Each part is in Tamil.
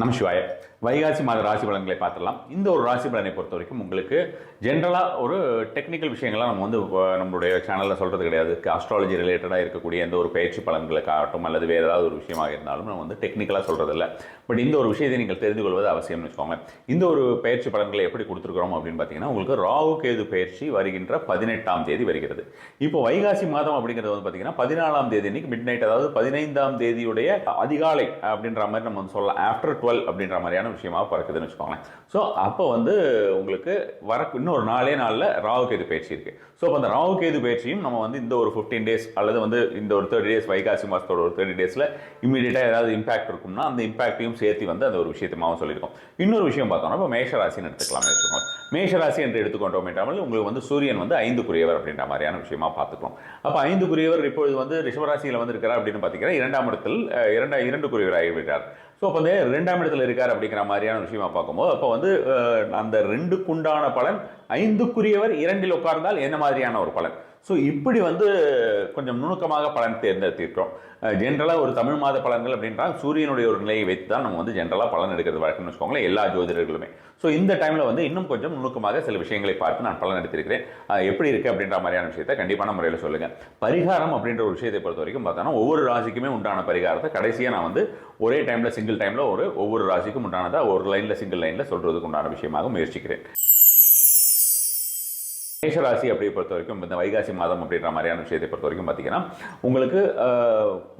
நம்ம சிவாய. வைகாசி மாத ராசி பலன்களை பார்த்துடலாம். இந்த ஒரு ராசி பலனை பொறுத்த வரைக்கும் உங்களுக்கு ஜென்ரலாக ஒரு டெக்னிக்கல் விஷயங்கள்லாம் நம்ம வந்து நம்மளுடைய சேனலில் சொல்கிறது கிடையாது. அஸ்ட்ராலஜி ரிலேட்டடாக இருக்கக்கூடிய எந்த ஒரு பயிற்சி பலன்களுக்காகட்டும் அல்லது வேறு ஏதாவது ஒரு விஷயமாக இருந்தாலும் நம்ம வந்து டெக்னிக்கலாக சொல்கிறதில்ல பட் இந்த ஒரு விஷயத்தை நீங்கள் தெரிந்து கொள்வது அவசியம்னு வச்சுக்கோங்க. இந்த ஒரு பயிற்சி பலன்களை எப்படி கொடுத்துருக்குறோம் அப்படின்னு பார்த்தீங்கன்னா உங்களுக்கு ராகு கேது பயிற்சி வருகின்ற பதினெட்டாம் தேதி வருகிறது. இப்போ வைகாசி மாதம் அப்படிங்கிறது வந்து பார்த்தீங்கன்னா பதினாலாம் தேதி இன்னைக்கு மிட் நைட் அதாவது பதினைந்தாம் தேதியுடைய அதிகாலை அப்படின்ற மாதிரி நம்ம வந்து சொல்லலாம். ஆஃப்டர் டுவெல் அப்படின்ற மாதிரியான விஷயமா பறக்குதுன்னு வச்சுக்கோங்களேன். ஸோ அப்போ வந்து உங்களுக்கு வர இன்னொரு நாலே நாளில் ராகு கேது பயிற்சி இருக்கு. ஸோ அப்போ அந்த ராகு கேது பயிற்சியும் நம்ம வந்து இந்த ஒரு ஃபிஃப்டீன் டேஸ் அல்லது வந்து இந்த ஒரு தேர்ட்டி டேஸ் வைகாசி மாதத்தோட ஒரு தேர்ட்டி டேஸில் இமீடியட்டாக ஏதாவது இம்பாக்ட் இருக்கும்னா அந்த இம்பாக்டையும் சேர்த்து வந்து அந்த ஒரு விஷயத்தையும் சொல்லியிருக்கோம். இன்னொரு விஷயம் பார்த்தோம்னா இப்போ மேஷராசின்னு எடுத்துக்கலாம் வச்சுக்கோங்க. மேஷராசி என்று எடுத்துக்கொண்டோம் என்றாமல் உங்களுக்கு வந்து சூரியன் வந்து ஐந்துக்குரியவர் அப்படின்ற மாதிரியான விஷயமா பார்த்துக்கலாம் அப்போ ஐந்து குரியவர் இப்பொழுது வந்து ரிஷபராசியில் வந்து இருக்கிறார் அப்படின்னு பார்த்தீங்கன்னா இரண்டாம் இடத்தில் இரண்டா இரண்டு குரியவராகி ஆகிவிட்டார். ஸோ அப்போ வந்து ரெண்டாம் இடத்துல இருக்கார் அப்படிங்கிற மாதிரியான விஷயமா பார்க்கும்போது அப்போ வந்து அந்த ரெண்டுக்குண்டான பலன் ஐந்துக்குரியவர் இரண்டில் உட்கார்ந்தால் என்ன மாதிரியான ஒரு பலன்? ஸோ இப்படி வந்து கொஞ்சம் நுணுக்கமாக பலன் தேர்ந்தெடுத்திருக்கிறோம். ஜென்ரலாக ஒரு தமிழ் மாத பலன்கள் அப்படின்றா சூரியனுடைய ஒரு நிலையை வைத்து தான் நம்ம வந்து ஜென்ரலாக பலன் எடுக்கிறது வழக்கம்னு வச்சுக்கோங்களேன் எல்லா ஜோதிடர்களுமே. ஸோ இந்த டைமில் வந்து இன்னும் கொஞ்சம் நுணுக்கமாக சில விஷயங்களை பார்த்து நான் பலன் எடுத்திருக்கிறேன். எப்படி இருக்குது அப்படின்ற மாதிரியான விஷயத்தை கண்டிப்பான முறையில் சொல்லுங்கள் பரிகாரம் அப்படின்ற ஒரு விஷயத்தை பொறுத்த வரைக்கும் பார்த்தோன்னா ஒவ்வொரு ராசிக்குமே உண்டான பரிகாரத்தை கடைசியாக நான் வந்து ஒரே டைமில் சிங்கிள் டைமில் ஒரு ஒவ்வொரு ராசிக்கும் உண்டானதாக ஒரு லைனில் சிங்கிள் லைனில் சொல்கிறதுக்கு உண்டான விஷயமாக முயற்சிக்கிறேன். மேஷராசி அப்படி பொறுத்த வரைக்கும் இந்த வைகாசி மாதம் அப்படின்ற மாதிரியான விஷயத்தை பொறுத்த வரைக்கும் பார்த்தீங்கன்னா உங்களுக்கு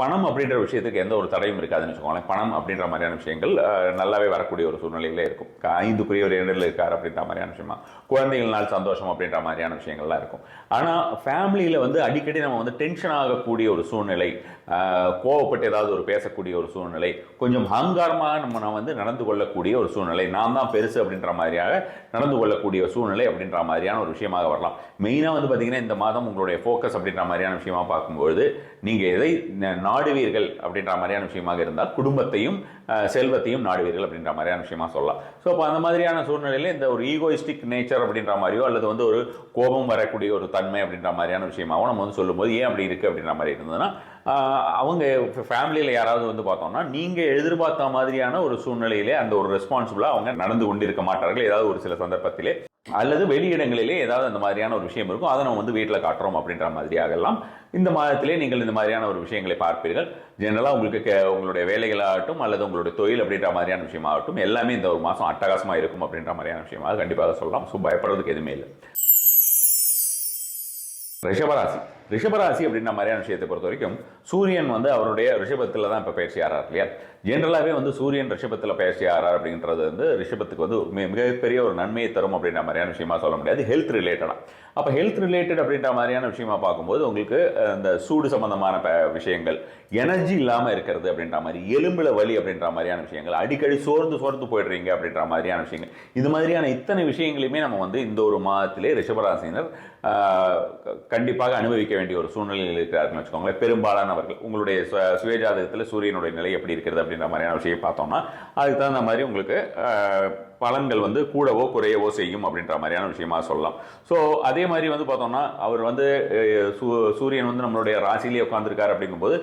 பணம் அப்படின்ற விஷயத்துக்கு எந்த ஒரு தடையும் இருக்காதுன்னு வச்சுக்கோங்களேன். பணம் அப்படின்ற மாதிரியான விஷயங்கள் நல்லாவே வரக்கூடிய ஒரு சூழ்நிலையிலே இருக்கும். ஐந்துக்குரிய ஒரு இரண்டில் இருக்கார் அப்படின்ற மாதிரியான விஷயமா. குழந்தைகள் நாள் சந்தோஷம் அப்படின்ற மாதிரியான விஷயங்கள்லாம் இருக்கும். ஆனால் ஃபேமிலியில் வந்து அடிக்கடி நம்ம வந்து டென்ஷன் ஆகக்கூடிய ஒரு சூழ்நிலை கோவப்பட்டு ஏதாவது ஒரு பேசக்கூடிய ஒரு சூழ்நிலை கொஞ்சம் அகங்காரமாக நம்ம நான் வந்து நடந்து கொள்ளக்கூடிய ஒரு சூழ்நிலை நான் தான் பெருசு அப்படின்ற மாதிரியாக நடந்து கொள்ளக்கூடிய சூழ்நிலை அப்படின்ற மாதிரியான ஒரு விஷயமாக வரலாம். மெயினாக வந்து பார்த்தீங்கன்னா இந்த மாதம் உங்களுடைய ஃபோக்கஸ் அப்படின்ற மாதிரியான விஷயமா பார்க்கும்பொழுது நீங்கள் எதை ந- நாடுவீர்கள் அப்படின்ற மாதிரியான விஷயமாக இருந்தால் குடும்பத்தையும் செல்வத்தையும் நாடுவீர்கள் அப்படின்ற மாதிரியான விஷயமா சொல்லலாம். ஸோ அப்போ அந்த மாதிரியான சூழ்நிலையில் இந்த ஒரு ஈகோயிஸ்டிக் நேச்சர் அப்படின்ற மாதிரியோ அல்லது வந்து ஒரு கோபம் வரக்கூடிய ஒரு தன்மை அப்படின்ற மாதிரியான விஷயமாகவும் நம்ம வந்து சொல்லும்போது ஏன் அப்படி இருக்குது அப்படின்ற மாதிரி இருந்ததுன்னா அவங்க ஃபேமிலியில் யாராவது வந்து பார்த்தோம்னா நீங்கள் எதிர்பார்த்த மாதிரியான ஒரு சூழ்நிலையிலே அந்த ஒரு ரெஸ்பான்சிபிளாக அவங்க நடந்து கொண்டிருக்க மாட்டார்கள். ஏதாவது ஒரு சில சந்தர்ப்பத்திலே அல்லது வெளியிடங்களிலே ஏதாவது அந்த மாதிரியான ஒரு விஷயம் இருக்கும் அதை நம்ம வந்து வீட்டில் காட்டுறோம் அப்படின்ற மாதிரியாகலாம் இந்த மாதத்திலே நீங்கள் இந்த மாதிரியான ஒரு விஷயங்களை பார்ப்பீர்கள். ஜெனரலாக உங்களுக்கு கே- உங்களுடைய வேலைகளாகட்டும் அல்லது உங்களுடைய தொழில் அப்படின்ற மாதிரியான விஷயமாகட்டும் எல்லாமே இந்த ஒரு மாதம் அட்டகாசமாக இருக்கும் அப்படின்ற மாதிரியான விஷயமாக கண்டிப்பாக சொல்லலாம். ஸோ பயப்படுறதுக்கு எதுவுமே இல்லை. ரிஷபராசி. ரிஷபராசி அப்படின்ற மாதிரியான விஷயத்தை பொறுத்த வரைக்கும் சூரியன் வந்து அவருடைய ரிஷபத்தில் தான் இப்போ பயிற்சி ஆறார் இல்லையா? ஜென்ரலாகவே வந்து சூரியன் ரிஷபத்தில் பயிற்சி ஆறார் அப்படின்றது வந்து ரிஷபத்துக்கு வந்து மிகப்பெரிய ஒரு நன்மையை தரும் அப்படின்ற மாதிரியான விஷயமா சொல்ல முடியாது. ஹெல்த் ரிலேட்டடாக அப்போ ஹெல்த் ரிலேட்டட் அப்படின்ற மாதிரியான விஷயமா பார்க்கும்போது உங்களுக்கு இந்த சூடு சம்பந்தமான ப- விஷயங்கள் எனர்ஜி இல்லாமல் இருக்கிறது அப்படின்ற மாதிரி எலும்பில் வலி அப்படின்ற மாதிரியான விஷயங்கள் அடிக்கடி சோர்ந்து சோர்ந்து போயிடுறீங்க அப்படின்ற மாதிரியான விஷயங்கள் இது மாதிரியான இத்தனை விஷயங்களையுமே நம்ம வந்து இந்த ஒரு மாதத்திலே ரிஷபராசினர் க- கண்டிப்பாக அனுபவிக்க வேண்டிய ஒரு சூழ்நிலையில் இருக்கிறாருன்னு வச்சுக்கோங்களேன். பெரும்பாலானவர்கள் உங்களுடைய சுயஜாதகத்தில் சூரியனுடைய நிலை எப்படி இருக்கிறது அப்படின்ற மாதிரியான விஷயம் பார்த்தோம்னா அதுக்கு தகுந்த மாதிரி உங்களுக்கு பலன்கள் வந்து கூடவோ குறையவோ செய்யும் அப்படின்ற மாதிரியான விஷயமா சொல்லலாம். ஸோ அதே மாதிரி வந்து பார்த்தோம்னா அவர் வந்து சூ- சூரியன் வந்து நம்மளுடைய ராசிலேயே உட்காந்துருக்காரு அப்படிங்கும்போது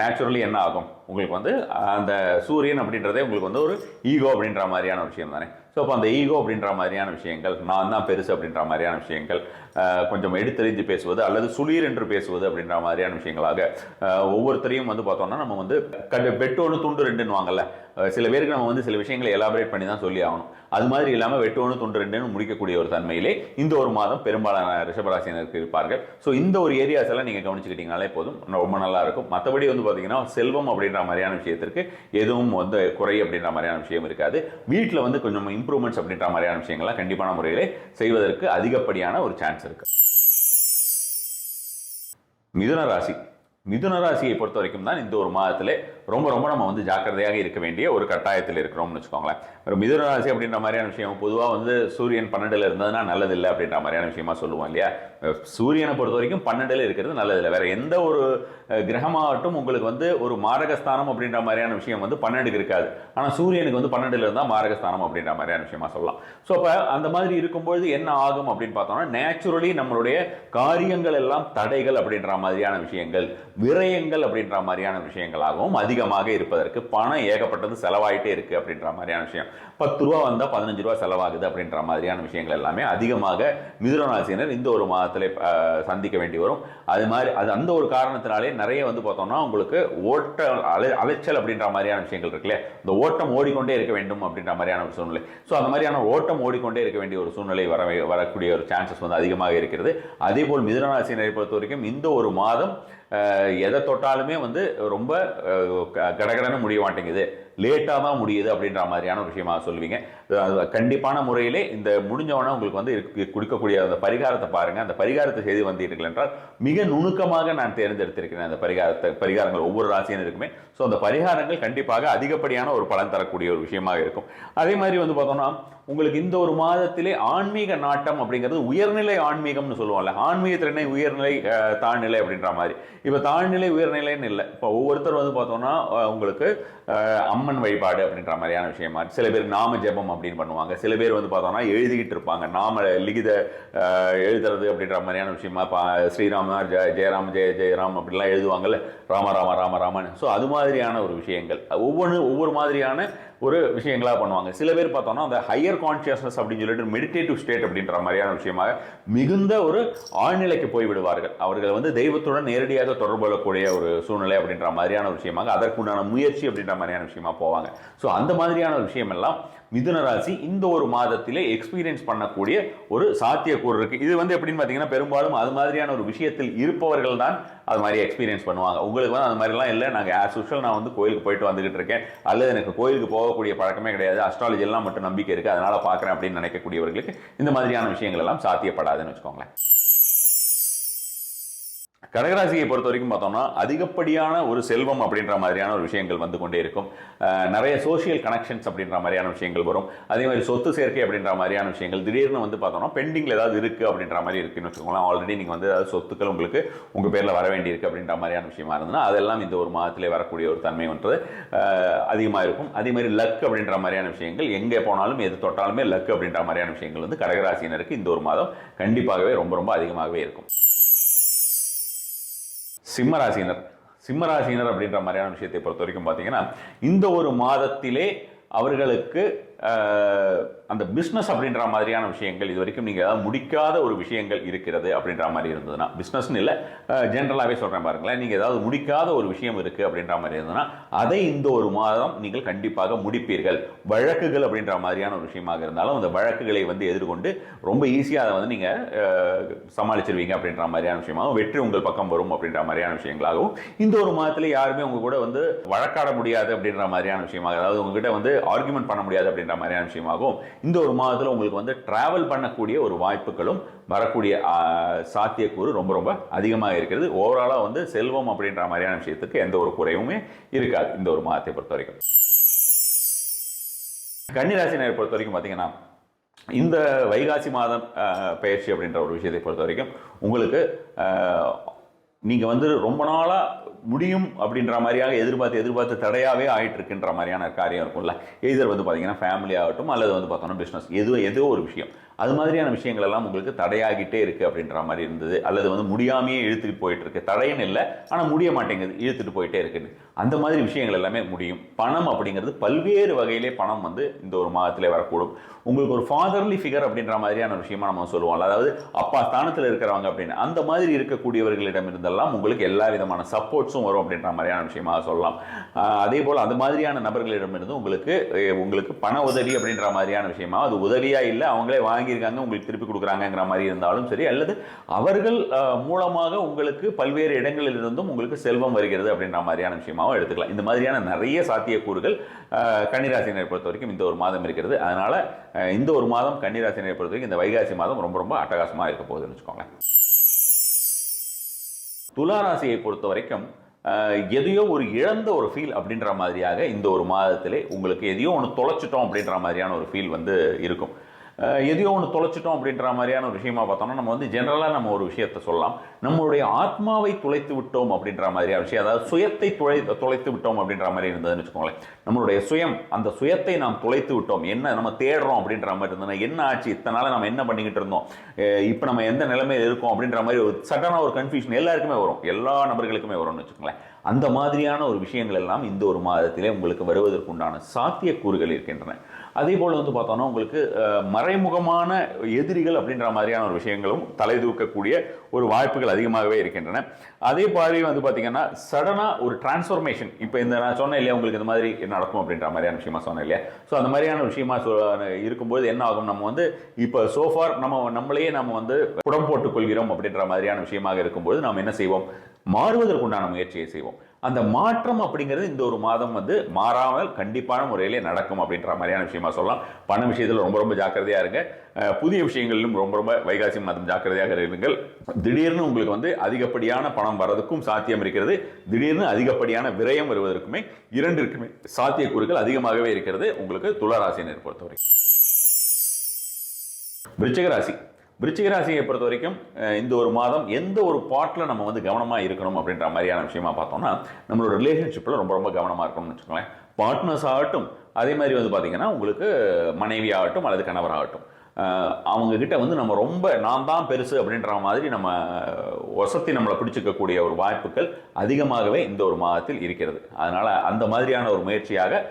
நேச்சுரலி என்ன ஆகும்? உங்களுக்கு வந்து அந்த சூரியன் அப்படின்றதே உங்களுக்கு வந்து ஒரு ஈகோ அப்படின்ற மாதிரியான விஷயம் தானே? ஸோ அப்போ அந்த ஈகோ அப்படின்ற மாதிரியான விஷயங்கள் நான் தான் பெருசு அப்படின்ற மாதிரியான விஷயங்கள் கொஞ்சம் எடுத்தறிஞ்சு பேசுவது அல்லது சுளீர் என்று பேசுவது அப்படின்ற மாதிரியான விஷயங்களாக ஒவ்வொருத்தரையும் வந்து பார்த்தோம்னா நம்ம வந்து கண்டு வெட்டு ஒன்று துண்டு ரெண்டுன்னு வாங்கல்ல சில பேருக்கு நம்ம வந்து சில விஷயங்களை எலாபரேட் பண்ணி தான் சொல்லி ஆகணும். அது மாதிரி இல்லாமல் வெட்டு ஒன்று துண்டு ரெண்டுன்னு முடிக்கக்கூடிய ஒரு தன்மையிலே இந்த ஒரு மாதம் பெரும்பாலான ரிஷபராசினருக்கு இருப்பார்கள். ஸோ இந்த ஒரு ஏரியாஸ் எல்லாம் நீங்கள் கவனிச்சுக்கிட்டீங்கனாலே போதும். ரொம்ப நல்லா இருக்கும். மற்றபடி வந்து பார்த்தீங்கன்னா செல்வம் அப்படின்ற மாதிரியான விஷயத்திற்கு எதுவும் வந்து குறை அப்படின்ற மாதிரியான விஷயம் இருக்காது. வீட்டில் வந்து கொஞ்சம் இம்ப்ரூவ்மெண்ட்ஸ் அப்படின்ற மாதிரியான விஷயங்கள்லாம் கண்டிப்பான முறையிலே செய்வதற்கு அதிகப்படியான ஒரு சான்ஸ் இருக்கு. மிதுன ராசி. மிதுன ராசியை பொறுத்த வரைக்கும் தான் இந்த ஒரு மாதத்திலே ரொம்ப ரொம்ப நம்ம வந்து ஜாக்கிரதையாக இருக்க வேண்டிய ஒரு கட்டாயத்தில் இருக்கிறோம்னு வச்சுக்கோங்களேன். ஒரு மிதுன ராசி அப்படின்ற மாதிரியான விஷயம் பொதுவாக வந்து சூரியன் பன்னெண்டில் இருந்ததுன்னா நல்லதில்லை அப்படின்ற மாதிரியான விஷயமா சொல்லுவோம் இல்லையா? சூரியனை பொறுத்த வரைக்கும் பன்னெண்டில் இருக்கிறது நல்லதில்லை. வேற எந்த ஒரு கிரகமாகட்டும் உங்களுக்கு வந்து ஒரு மாரகஸ்தானம் அப்படின்ற மாதிரியான விஷயம் வந்து பன்னெண்டுக்கு இருக்காது. ஆனால் சூரியனுக்கு வந்து பன்னெண்டில் இருந்தால் மாரகஸ்தானம் அப்படின்ற மாதிரியான விஷயமா சொல்லலாம். ஸோ அப்போ அந்த மாதிரி இருக்கும்பொழுது என்ன ஆகும் அப்படின்னு பார்த்தோம்னா நேச்சுரலி நம்மளுடைய காரியங்கள் எல்லாம் தடைகள் அப்படின்ற மாதிரியான விஷயங்கள் விரயங்கள் அப்படின்ற மாதிரியான விஷயங்களாகவும் அதிக அதிகமாக இருப்பதற்கு பணம் ஏகப்பட்டது செலவாயிட்டே இருக்கு அப்படின்ற மாதிரியான விஷயம். பத்து ரூபா வந்தால் பதினஞ்சு ரூபா செலவாகுது அப்படின்ற மாதிரியான விஷயங்கள் எல்லாமே அதிகமாக மிதுன ராசியினர் இந்த ஒரு மாதத்தில் சந்திக்க வேண்டி வரும். அது மாதிரி அது அந்த ஒரு காரணத்தினாலே நிறைய வந்து பார்த்தோம்னா உங்களுக்கு ஓட்ட அலை அலைச்சல் அப்படின்ற மாதிரியான விஷயங்கள் இருக்குல்ல இந்த ஓட்டம் ஓடிக்கொண்டே இருக்க வேண்டும் அப்படின்ற மாதிரியான ஒரு சூழ்நிலை. ஸோ அந்த மாதிரியான ஓட்டம் ஓடிக்கொண்டே இருக்க வேண்டிய ஒரு சூழ்நிலை வர வரக்கூடிய ஒரு சான்சஸ் வந்து அதிகமாக இருக்கிறது. அதே போல் மிதுன ராசியினரை பொறுத்த வரைக்கும் இந்த ஒரு மாதம் எதை தொட்டாலுமே வந்து ரொம்ப கடகடன்னு முடிய மாட்டேங்குது. லேட்டாக தான் முடியுது அப்படின்ற மாதிரியான ஒரு விஷயமா சொல்லுவீங்க. கண்டிப்பான முறையிலே இந்த முடிஞ்சவொடனே உங்களுக்கு வந்து கொடுக்கக்கூடிய அந்த பரிகாரத்தை பாருங்கள் அந்த பரிகாரத்தை செய்து வந்தீர்கள் என்றால் மிக நுணுக்கமாக நான் தேர்ந்தெடுத்திருக்கிறேன் அந்த பரிகாரத்தை பரிகாரங்கள் ஒவ்வொரு ராசியினருக்குமே. ஸோ அந்த பரிகாரங்கள் கண்டிப்பாக அதிகப்படியான ஒரு பலன் தரக்கூடிய ஒரு விஷயமாக இருக்கும். அதே மாதிரி வந்து பார்த்தோம்னா உங்களுக்கு இந்த ஒரு மாதத்திலே ஆன்மீக நாட்டம் அப்படிங்கிறது உயர்நிலை ஆன்மீகம்னு சொல்லுவோம்ல ஆன்மீகத்திறனை உயர்நிலை தாழ்நிலை அப்படின்ற மாதிரி. இப்போ தாழ்நிலை உயர்நிலைன்னு இல்லை. இப்போ ஒவ்வொருத்தர் வந்து பார்த்தோம்னா உங்களுக்கு அம்மன் வழிபாடு அப்படின்ற மாதிரியான விஷயமா சில பேர் நாம ஜெபம் அப்படின்னு பண்ணுவாங்க. சில பேர் வந்து பார்த்தோம்னா எழுதிக்கிட்டு இருப்பாங்க. நாம லிகித எழுதுறது அப்படின்ற மாதிரியான விஷயமா இப்போ ஸ்ரீராம ஜெய ஜெயராம் ஜெய ஜெயராம் அப்படிலாம் எழுதுவாங்கல்ல. ராம ராம ராம ராமன் ஸோ அது மாதிரியான ஒரு விஷயங்கள். ஒவ்வொன்று ஒவ்வொரு மாதிரியான ஒரு விஷயங்களா பண்ணுவாங்க. சில பேர் பார்த்தோம்னா அந்த ஹையர் கான்சியஸ்னஸ் அப்படின்னு சொல்லிட்டு மெடிடேட்டிவ் ஸ்டேட் அப்படின்ற மாதிரியான விஷயமாக மிகுந்த ஒரு ஆழ்நிலைக்கு போய் விடுவார்கள். அவர்கள் வந்து தெய்வத்துடன் நேரடியாக தொடர்பு கொள்ளக்கூடிய ஒரு சூழ்நிலை அப்படின்ற மாதிரியான விஷயமாக அதற்குண்டான முயற்சி அப்படின்ற மாதிரியான விஷயமா போவாங்க. ஸோ அந்த மாதிரியான ஒரு விஷயம் எல்லாம் மிதுன ராசி இந்த ஒரு மாதத்திலே எக்ஸ்பீரியன்ஸ் பண்ணக்கூடிய ஒரு சாத்தியக்கூறு இருக்கு. இது வந்து எப்படின்னு பார்த்தீங்கன்னா பெரும்பாலும் அது மாதிரியான ஒரு விஷயத்தில் இருப்பவர்கள் தான் அது மாதிரி எக்ஸ்பீரியன்ஸ் பண்ணுவாங்க. உங்களுக்கு வந்து அது மாதிரிலாம் இல்லை. நாங்கள் ஆஸ் யூஷுவல் நான் வந்து கோயிலுக்கு போயிட்டு வந்துகிட்டு இருக்கேன். அல்லது எனக்கு கோயிலுக்கு போகக்கூடிய பழக்கமே கிடையாது. அஸ்ட்ராலஜி எல்லாம் மட்டும் நம்பிக்கை இருக்கு. அதனால பார்க்குறேன் அப்படின்னு நினைக்கக்கூடியவர்களுக்கு இந்த மாதிரியான விஷயங்கள் எல்லாம் சாத்தியப்படாதுன்னு வச்சுக்கோங்களேன். கடகராசியை பொறுத்த வரைக்கும் பார்த்தோம்னா அதிகப்படியான ஒரு செல்வம் அப்படின்ற மாதிரியான ஒரு விஷயங்கள் வந்து கொண்டே இருக்கும். நிறைய சோஷியல் கனெக்ஷன்ஸ் அப்படின்ற மாதிரியான விஷயங்கள் வரும். அதே மாதிரி சொத்து சேர்க்கை அப்படின்ற மாதிரியான விஷயங்கள். திடீர்னு வந்து பார்த்தோம்னா பெண்டிங்கில் ஏதாவது இருக்குது அப்படின்ற மாதிரி இருக்குன்னு வச்சுக்கோங்களேன். ஆல்ரெடி நீங்கள் வந்து ஏதாவது சொத்துக்கள் உங்களுக்கு உங்கள் பேரில் வர வேண்டியிருக்கு அப்படின்ற மாதிரியான விஷயமா இருந்ததுன்னா அதெல்லாம் இந்த ஒரு மாதத்திலே வரக்கூடிய ஒரு தன்மை ஒன்று அதிகமாக இருக்கும். அதே மாதிரி லக் அப்படின்ற மாதிரியான விஷயங்கள் எங்கே போனாலும் எது தொட்டாலுமே லக் அப்படின்ற மாதிரியான விஷயங்கள் வந்து கடகராசினருக்கு இந்த ஒரு மாதம் கண்டிப்பாகவே ரொம்ப ரொம்ப அதிகமாகவே இருக்கும். சிம்மராசினர். சிம்மராசினர் அப்படின்ற மாதிரியான விஷயத்தை பொறுத்த வரைக்கும் பார்த்தீங்கன்னா இந்த ஒரு மாதத்திலே அவர்களுக்கு அந்த பிஸ்னஸ் அப்படின்ற மாதிரியான விஷயங்கள் இது வரைக்கும் நீங்கள் ஏதாவது முடிக்காத ஒரு விஷயங்கள் இருக்கிறது அப்படின்ற மாதிரி இருந்ததுன்னா பிஸ்னஸ்னு இல்லை ஜென்ரலாகவே சொல்கிறேன் பாருங்களேன். நீங்கள் ஏதாவது முடிக்காத ஒரு விஷயம் இருக்குது அப்படின்ற மாதிரி இருந்ததுன்னா அதை இந்த ஒரு மாதம் நீங்கள் கண்டிப்பாக முடிப்பீர்கள். வழக்குகள் அப்படின்ற மாதிரியான ஒரு விஷயமாக இருந்தாலும் அந்த வழக்குகளை வந்து எதிர்கொண்டு ரொம்ப ஈஸியாக அதை வந்து நீங்கள் சமாளிச்சிருவீங்க அப்படின்ற மாதிரியான விஷயமாகவும் வெற்றி உங்கள் பக்கம் வரும் அப்படின்ற மாதிரியான விஷயங்களாகவும் இந்த ஒரு மாதத்தில் யாருமே உங்கள் கூட வந்து வழக்காட முடியாது அப்படின்ற மாதிரியான விஷயமாக அதாவது உங்ககிட்ட வந்து ஆர்குமெண்ட் பண்ண முடியாது அப்படின்ற மாதிரியான விஷயமாகவும் இந்த ஒரு மாதத்துல உங்களுக்கு வந்து டிராவல் பண்ணக்கூடிய ஒரு வாய்ப்புகளும் வரக்கூடிய சாத்தியக்கூறு ரொம்ப ரொம்ப அதிகமாக இருக்கிறது. ஓவராலாக வந்து செல்வம் அப்படின்ற மாதிரியான விஷயத்துக்கு எந்த ஒரு குறைவுமே இருக்காது இந்த ஒரு மாதத்தை பொறுத்த வரைக்கும் கன்னிராசினரை பொறுத்த வரைக்கும் பார்த்தீங்கன்னா இந்த வைகாசி மாதம் அஹ், பயிற்சி அப்படின்ற ஒரு விஷயத்தை பொறுத்த வரைக்கும் உங்களுக்கு நீங்கள் வந்து ரொம்ப நாளாக முடியும் அப்படின்ற மாதிரியாக எதிர்பார்த்து எதிர்பார்த்து தடையாகவே ஆகிட்டு இருக்குன்ற மாதிரியான காரியம் இருக்கும்ல. எதிர் வந்து பார்த்தீங்கன்னா ஃபேமிலி ஆகட்டும் அல்லது வந்து பார்த்தோம்னா பிஸ்னஸ் எது ஏதோ ஒரு விஷயம். அது மாதிரியான விஷயங்கள் எல்லாம் உங்களுக்கு தடையாகிட்டே இருக்குது அப்படின்ற மாதிரி இருந்தது. அல்லது வந்து முடியாமையே இழுத்துட்டு போயிட்டு இருக்கு தடையன்னு இல்லை ஆனால் முடிய மாட்டேங்குது இழுத்துட்டு போயிட்டே இருக்குன்னு. அந்த மாதிரி விஷயங்கள் எல்லாமே முடியும். பணம் அப்படிங்கிறது பல்வேறு வகையிலே பணம் வந்து இந்த ஒரு மாதத்திலே வரக்கூடும். உங்களுக்கு ஒரு ஃபாதர்லி ஃபிகர் அப்படின்ற மாதிரியான விஷயமா நம்ம சொல்லுவோம் அதாவது அப்பா ஸ்தானத்தில் இருக்கிறவங்க அப்படின்னு. அந்த மாதிரி இருக்கக்கூடியவர்களிடம் இருந்தெல்லாம் உங்களுக்கு எல்லா விதமான சப்போர்ட்ஸும் வரும் அப்படின்ற மாதிரியான விஷயமா சொல்லலாம். அதே போல் அந்த மாதிரியான நபர்களிடமிருந்து உங்களுக்கு உங்களுக்கு பண உதவி அப்படின்ற மாதிரியான விஷயமா அது உதவியாக இல்லை அவங்களே வாங்கியிருக்காங்க உங்களுக்கு திருப்பி கொடுக்குறாங்கங்கிற மாதிரி இருந்தாலும் சரி அல்லது அவர்கள் மூலமாக உங்களுக்கு பல்வேறு இடங்களில் இருந்தும் உங்களுக்கு செல்வம் வருகிறது அப்படின்ற மாதிரியான விஷயமாவும் எடுத்துக்கலாம். இந்த மாதிரியான நிறைய சாத்தியக்கூறுகள் ஆஹ் கன்னிராசினரை பொறுத்த வரைக்கும் இந்த ஒரு மாதம் இருக்கிறது. அதனால இந்த ஒரு மாதம் கன்னிராசினரை பொறுத்த வரைக்கும் இந்த வைகாசி மாதம் ரொம்ப ரொம்ப அட்டகாசமாக இருக்க போகுதுன்னு வச்சுக்கோங்க துளாராசியை பொறுத்த வரைக்கும் ஆஹ், எதையோ ஒரு இழந்த ஒரு ஃபீல் அப்படின்ற மாதிரியாக இந்த ஒரு மாதத்திலே உங்களுக்கு எதையோ ஒன்று தொலைச்சிட்டோம் அப்படின்ற மாதிரியான ஒரு ஃபீல் வந்து இருக்கும். எதையோ ஒன்று தொலைச்சிட்டோம் அப்படின்ற மாதிரியான ஒரு விஷயமா பார்த்தோம்னா நம்ம வந்து ஜென்ரலாக நம்ம ஒரு விஷயத்தை சொல்லலாம். நம்மளுடைய ஆத்மாவை துளைத்து விட்டோம் அப்படின்ற மாதிரியான விஷயம் அதாவது சுயத்தை துளை தொலைத்து விட்டோம் அப்படின்ற மாதிரி இருந்ததுன்னு வச்சுக்கோங்களேன். நம்மளுடைய சுயம் அந்த சுயத்தை நாம் துளைத்து விட்டோம். என்ன நம்ம தேடுறோம் அப்படின்ற மாதிரி இருந்ததுன்னா என்ன ஆச்சு? இத்தனை நாள் நம்ம என்ன பண்ணிக்கிட்டு இருந்தோம்? இப்போ நம்ம எந்த நிலைமையில் இருக்கோம் அப்படின்ற மாதிரி ஒரு சடனாக ஒரு கன்ஃபியூஷன் எல்லாருக்குமே வரும். எல்லா நபர்களுக்குமே வரும்னு வச்சுக்கோங்களேன். அந்த மாதிரியான ஒரு விஷயங்கள் எல்லாம் இந்த ஒரு மாதத்திலே உங்களுக்கு வருவதற்குண்டான சாத்தியக்கூறுகள் இருக்கின்றன. அதே போல் வந்து பார்த்தோன்னா உங்களுக்கு மறைமுகமான எதிரிகள் அப்படின்ற மாதிரியான ஒரு விஷயங்களும் தலை தூக்கக்கூடிய ஒரு வாய்ப்புகள் அதிகமாகவே இருக்கின்றன. அதே மாதிரி வந்து பார்த்திங்கன்னா சடனாக ஒரு டிரான்ஸ்ஃபர்மேஷன் இப்போ இந்த நான் சொன்னேன் இல்லையா உங்களுக்கு இந்த மாதிரி நடக்கும் அப்படின்ற மாதிரியான விஷயமா சொன்னேன் இல்லையா? ஸோ அந்த மாதிரியான விஷயமா சொ- இருக்கும்போது என்ன ஆகும்? நம்ம வந்து இப்போ சோஃபார் நம்ம நம்மளையே நம்ம வந்து புடம் போட்டுக்கொள்கிறோம் அப்படின்ற மாதிரியான விஷயமாக இருக்கும்போது நாம் என்ன செய்வோம்? மாறுவதற்குண்டான முயற்சியை செய்வோம். அந்த மாற்றம் அப்படிங்கிறது இந்த ஒரு மாதம் வந்து மாறாமல் கண்டிப்பான முறையிலே நடக்கும் அப்படின்ற மாதிரியான விஷயமா சொல்லலாம். பண விஷயத்தில் ரொம்ப ரொம்ப ஜாக்கிரதையாக இருங்க. புதிய விஷயங்களிலும் ரொம்ப ரொம்ப வைகாசி மாதம் ஜாக்கிரதையாக இருங்கள். திடீர்னு உங்களுக்கு வந்து அதிகப்படியான பணம் வர்றதுக்கும் சாத்தியம் இருக்கிறது. திடீர்னு அதிகப்படியான விரயம் வருவதற்குமே இரண்டிற்குமே சாத்தியக்கூறுகள் அதிகமாகவே இருக்கிறது. உங்களுக்கு துளாராசினர் பொறுத்தவரை விருச்சிக ராசி. விருச்சிக ராசியை பொறுத்த வரைக்கும் இந்த ஒரு மாதம் எந்த ஒரு பாட்டில் நம்ம வந்து கவனமாக இருக்கணும் அப்படின்ற மாதிரியான விஷயமா பார்த்தோம்னா நம்மளோட ரிலேஷன்ஷிப்பில் ரொம்ப ரொம்ப கவனமாக இருக்கணும்னு வச்சுக்கோங்களேன். பார்ட்னர்ஸ் ஆகட்டும் அதே மாதிரி வந்து பார்த்தீங்கன்னா உங்களுக்கு மனைவி ஆகட்டும் அல்லது கணவர் ஆகட்டும். அவங்கக்கிட்ட வந்து நம்ம ரொம்ப நான் தான் பெருசு அப்படின்ற மாதிரி நம்ம வசத்தி நம்மளை பிடிச்சிக்கக்கூடிய ஒரு வாய்ப்புகள் அதிகமாகவே இந்த ஒரு மாதத்தில் இருக்கிறது. அதனால் அந்த மாதிரியான ஒரு முயற்சியாக